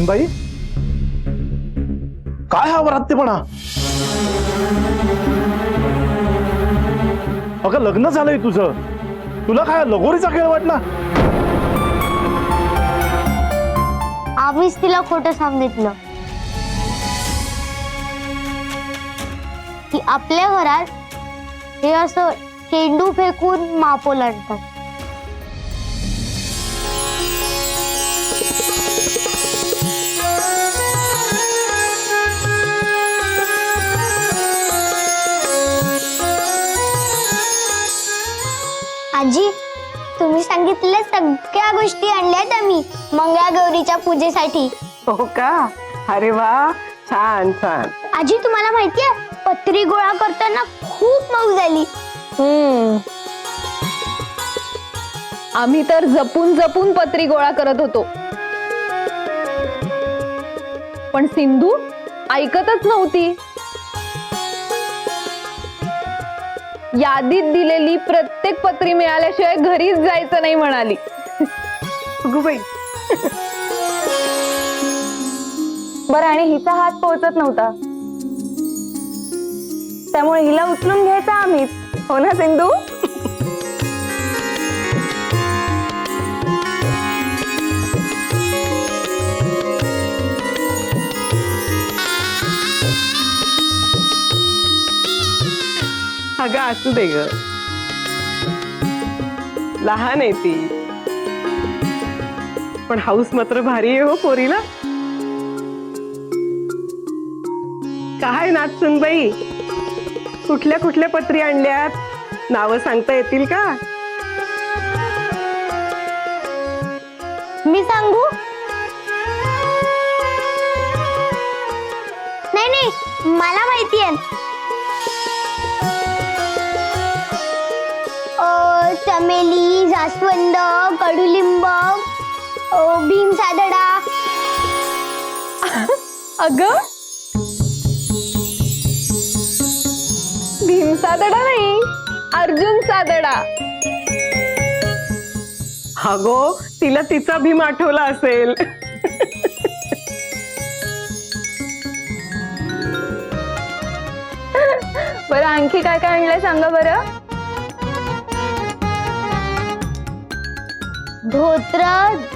सुनबाई? काय हा वरात्तेपणा? अगं लग्न झालंय तुझं. तुला काय लगोरीचा खेळ वाटला? आम्हीच तिला खोटं सांगितलं. की आपल्या घरात हे असं चेंडू फेकून माप ओलांडतात आणल्यात आम्ही मंगळागौरीच्या पूजेसाठी. हो का? अरे वा छान छान. आजी तुम्हाला माहितीये पत्री गोळा करताना खूप मऊ झाली हम्म. आम्ही तर जपून जपून पत्री गोळा करत होतो. पण सिंधू ऐकतच नव्हती. यादीत दिलेली प्रत्येक पत्री मिळाल्याशिवाय घरीच जायचं नाही म्हणाली. बाई बरं आणि हिचा हात पोहोचत नव्हता. त्यामुळे हिला उचलून घ्यायचा आम्हीच हो ना सिंधू? अगं असू दे ग. लहान आहे ती. पण हाऊस मात्र भारी आहे हो पोरीला. काय नाच सुनबाई कुठल्या कुठल्या पत्री आणल्यात? नावं सांगता येतील का? मी सांगू? नाही नाही मला माहिती आहे. चमेली जास्वंद कडुलिंब अ, भीमसादडा अग? भीम सादडा नाही अर्जुन सादडा. अगो तिला तिचा भीम आठवला असेल. बरं आणखी काय काय आणलंय सांगा बरं? धोत्र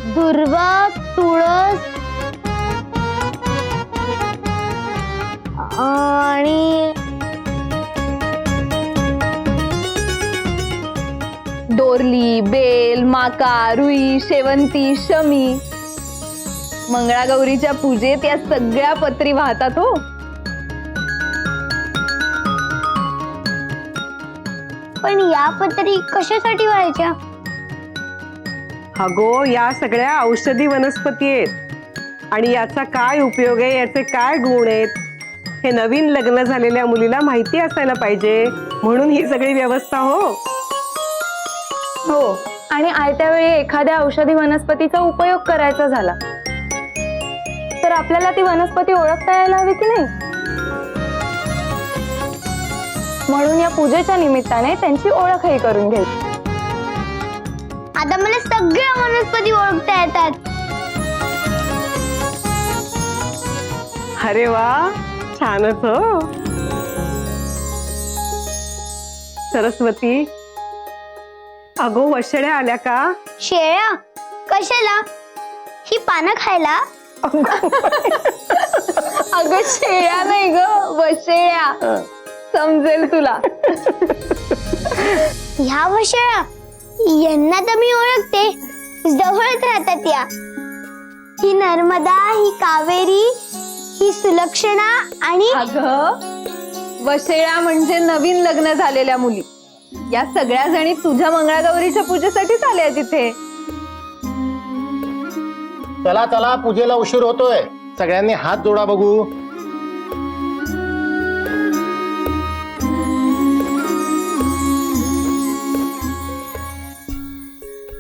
दुर्व तुळस. आणि डोरली बेल माका रुई शेवंती शमी. मंगळागौरीच्या पूजेत या सगळ्या पत्री वाहतात हो. पण या पत्री कशासाठी व्हायच्या? अगो या सगळ्या औषधी वनस्पती आहेत. आणि याचा काय उपयोग आहे याचे काय गुण आहेत? हे नवीन लग्न झालेल्या मुलीला माहिती असायला पाहिजे. म्हणून ही सगळी व्यवस्था हो? हो. आणि आयत्या वेळी एखाद्या औषधी वनस्पतीचा उपयोग करायचा झाला. तर आपल्याला ती वनस्पती ओळखता यायला हवी की नाही? म्हणून या पूजेच्या निमित्ताने त्यांची ओळखही करून घ्यायची आता मला सगळ्या वनस्पती ओळखता येतात. अरे वा छानच हो. सरस्वती अगो वशड्या आल्या का? शेळ्या कशाला? ही पानं खायला? अगं शेळ्या नाही ग वशेळ्या. समजेल तुला. ह्या वशेळ्या यांना तर मी ओळखते. जवळच राहतात या ही नर्मदा ही कावेरी ही सुलक्षणा आणि अगं वशेळ्या म्हणजे नवीन लग्न झालेल्या मुली. या सगळ्या जणी तुझ्या मंगळागौरीच्या पूजेसाठीच आल्या तिथे. चला चला पूजेला उशीर होतोय. सगळ्यांनी हात जोडा बघू.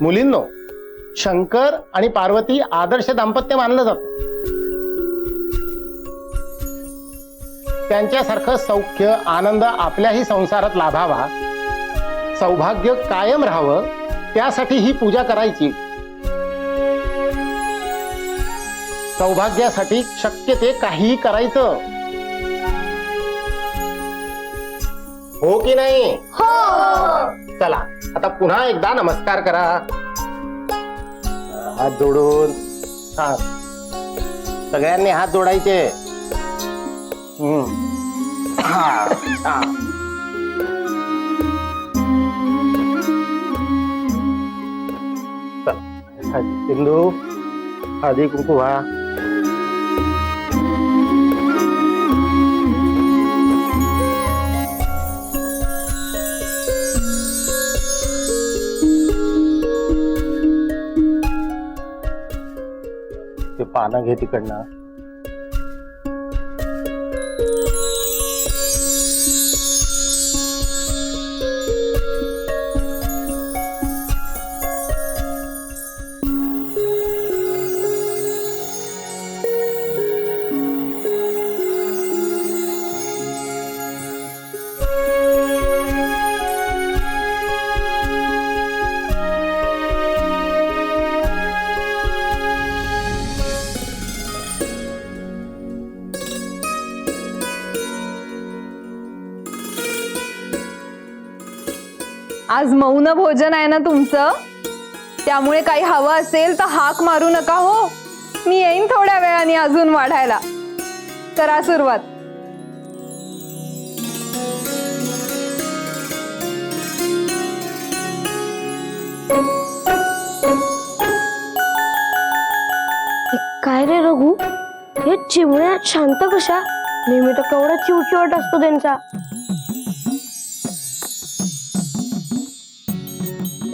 मुलींनो शंकर आणि पार्वती आदर्श दाम्पत्य मानलं जात. त्यांच्यासारखं सौख्य आनंद आपल्याही संसारात लाभावा सौभाग्य कायम राहावं त्यासाठी ही पूजा करायची. सौभाग्यासाठी शक्य ते काहीही करायचं. हो की नाही? हो! चला. आता पुन्हा एकदा नमस्कार करा. हात जोडून. हा. सगळ्यांनी हात जोडायचे. हम्म. हा, हा. चल, हळदी, कुंकू व्हा पानं घे तिकडनं. आज मौन भोजन आहे ना तुमचं? त्यामुळे काही हवं असेल तर हाक मारू नका हो. मी येईन थोड्या वेळाने अजून वाढायला. करा सुरुवात. काय रे रघु? हे चिमण्या शांत कशा? नेहमी तर केवढा चिवचिवट असतो त्यांचा.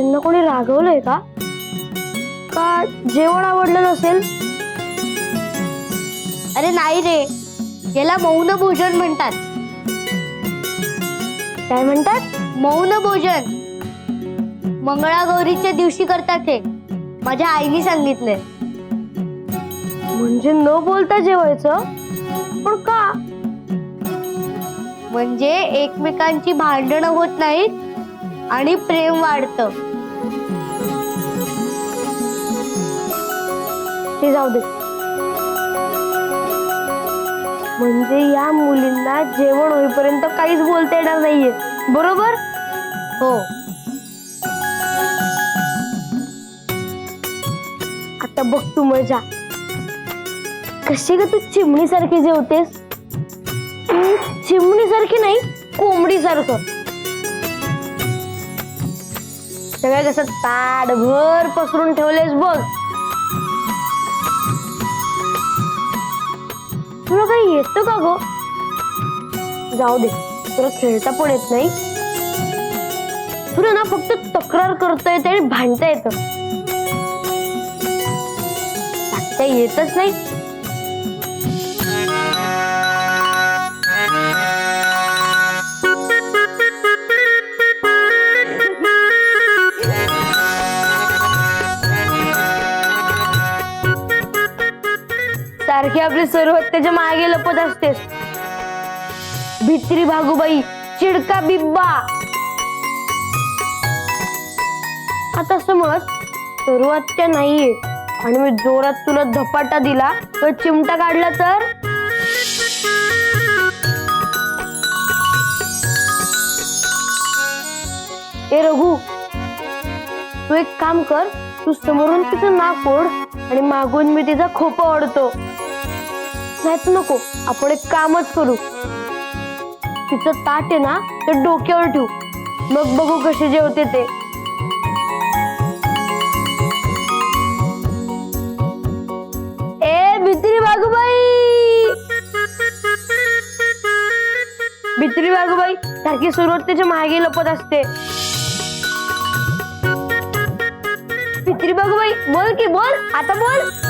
त्यांना कोणी रागवलंय का? का जेवण आवडलं नसेल? अरे नाही रे. याला मौन भोजन म्हणतात. काय म्हणतात? मौन भोजन. मंगळागौरीच्या दिवशी करतात हे. माझ्या आईने सांगितलंय. म्हणजे न बोलता जेवायचं? पण का? म्हणजे एकमेकांची भांडणं होत नाहीत आणि प्रेम वाढत. ते जाऊ दे. म्हणजे या मुलींना जेवण होईपर्यंत काहीच बोलता येणार नाहीये. बरोबर? हो. आता बघ तू मजा. कशी ग तू चिमणीसारखी जेवतेस? चिमणीसारखी नाही कोंबडीसारखं. सगळं कसं ताटभर पसरून ठेवलेस बघ. तुला काही येतं का ग? जाऊ दे तुला खेळता पण येत नाही. तुला ना फक्त तक्रार करता येते आणि भांडता येतं. येतच नाही. सारखी आपली सर्व त्याच्यामागे लपत असतेस. भित्री भागूबाई चिडका बिब्बा. आता समज सुरुवात त्या नाहीये आणि मी जोरात तुला धपाटा दिला तर चिमटा काढला तर? ए रघु तू एक काम कर तू समोरून तिचं नाक ओढ आणि मागून मी तिचा खोपा ओढतो. नाहीच नको. आपण एक कामच करू. तिचं ताट आहे ना ते डोक्यावर ठेवू. मग बघू कशी जेवते ते. ए भित्री बागूबाई! भित्री बागूबाई सारखी सुरुवात त्याच्यामागे लपत असते. भित्री बागूबाई बोल की बोल. आता बोल.